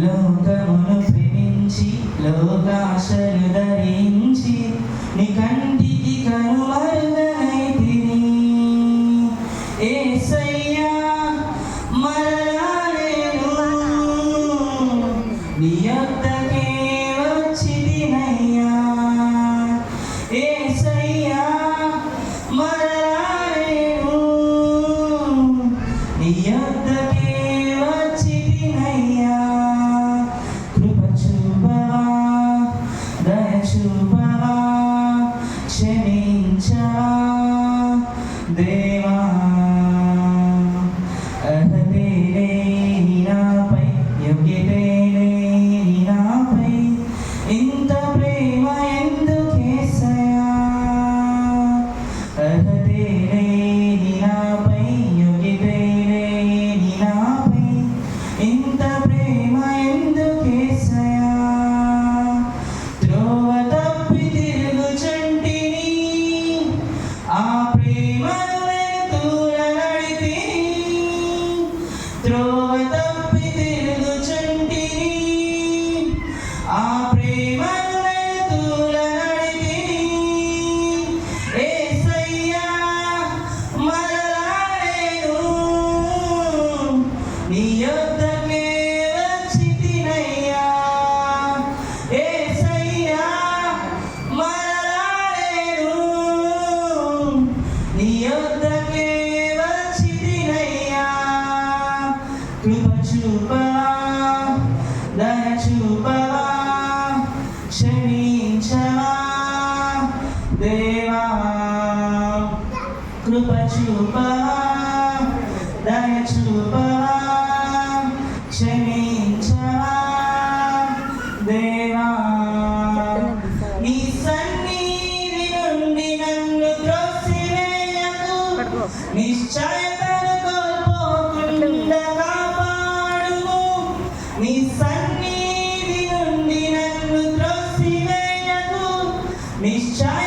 లోకమును ప్రేమించి లోకాశలు ధరించి నీ కంటికి కనుమరుగనైతిని ఏసయ్యా మరలా నేను నీ యొద్దకే దయ చూపవా దేవా. be my way through. కృప చూపవా దయ చూపవా క్షమించవా? దేవా కృప చూపవా దయ చూపవా క్షమించవా? దేవా నీ సన్నిధి నుండి నన్ను త్రోసివేయకు. నిశ్చయతను me chama